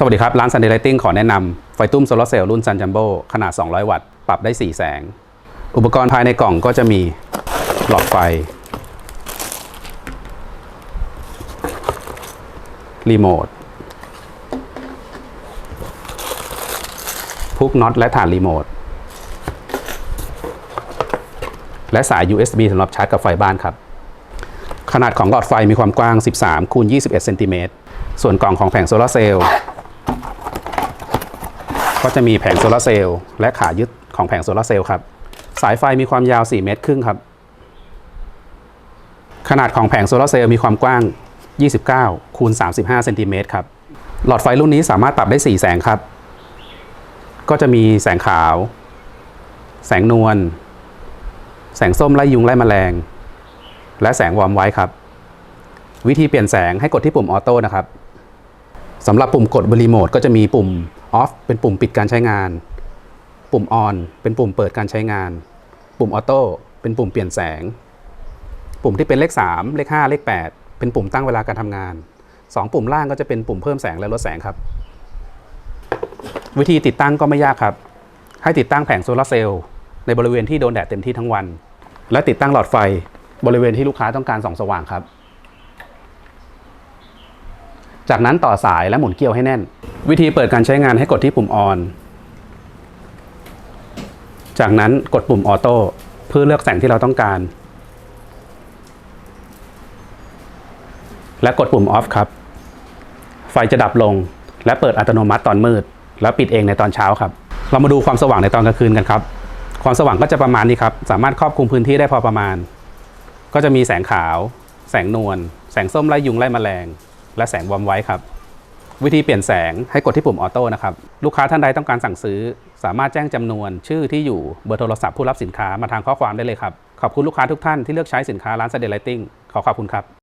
สวัสดีครับ ร้านซันเดย์ไลติ้งขอแนะนำไฟตุ้มโซลาร์เซลล์รุ่นซันจัมโบ้ขนาด 200 วัตต์ ปรับได้ 4 แสง อุปกรณ์ภายในกล่องก็จะมีหลอดไฟ รีโมทพุกน็อตและฐานรีโมท และสาย USB สำหรับชาร์จกับไฟบ้านครับ ขนาดของหลอดไฟมีความกว้าง 13คูณ21เซนติเมตรส่วนกล่องของแผงโซลาร์เซลล์ ก็จะมีแผงโซลาร์เซลล์และขายึดของแผงโซลาร์เซลล์ครับ สายไฟมีความยาว 4 เมตรครึ่งครับ ขนาดของแผงโซลาร์เซลล์มีความกว้าง 29 คูณ 35 เซนติเมตรครับ หลอดไฟรุ่นนี้สามารถปรับได้ 4 แสงครับ ก็จะมีแสงขาว แสงนวล แสงส้มไล่ยุงไล่แมลง และแสงวอร์มไว้ครับ วิธีเปลี่ยนแสงให้กดที่ปุ่มออโต้นะครับสำหรับปุ่มกดบรีโมทก็จะมีปุ่ม off เป็นปุ่มปิดการใช้งาน ปุ่ม on เป็นปุ่มเปิดการใช้งาน ปุ่มออโต้เป็นปุ่มเปลี่ยนแสง ปุ่มที่เป็นเลข 3 เลข 5 เลข 8 เป็นปุ่มตั้งเวลาการทำงาน 2 ปุ่มล่างก็จะเป็นปุ่มเพิ่มแสงและลดแสงครับ วิธีติดตั้งก็ไม่ยากครับ ให้ติดตั้งแผงโซลาร์เซลล์ในบริเวณที่โดนแดดเต็มที่ทั้งวัน และติดตั้งหลอดไฟบริเวณที่ลูกค้าต้องการส่องสว่างครับ จากนั้นต่อสายและหมุนเกลียวให้แน่น วิธีเปิดการใช้งานให้กดที่ปุ่ม on จากนั้นกดปุ่มออโต้เพื่อเลือกแสงที่เราต้องการ และกดปุ่ม off ครับ ไฟจะดับลง และเปิดอัตโนมัติตอนมืด แล้วปิดเองในตอนเช้าครับ เรามาดูความสว่างในตอนกลางคืนกันครับ ความสว่างก็จะประมาณนี้ครับ สามารถครอบคลุมพื้นที่ได้พอประมาณ ก็จะมีแสงขาว แสงนวล แสงส้มไล่ยุงไล่แมลง และแสงวอร์มไว้ครับ วิธีเปลี่ยนแสงให้กดที่ปุ่มออโต้นะครับ ลูกค้าท่านใดต้องการสั่งซื้อ สามารถแจ้งจำนวนชื่อที่อยู่เบอร์โทรศัพท์ผู้รับสินค้ามาทางข้อความได้เลยครับ ขอบคุณลูกค้าทุกท่านที่เลือกใช้สินค้าร้านเสด็จไลติ้งขอขอบคุณครับ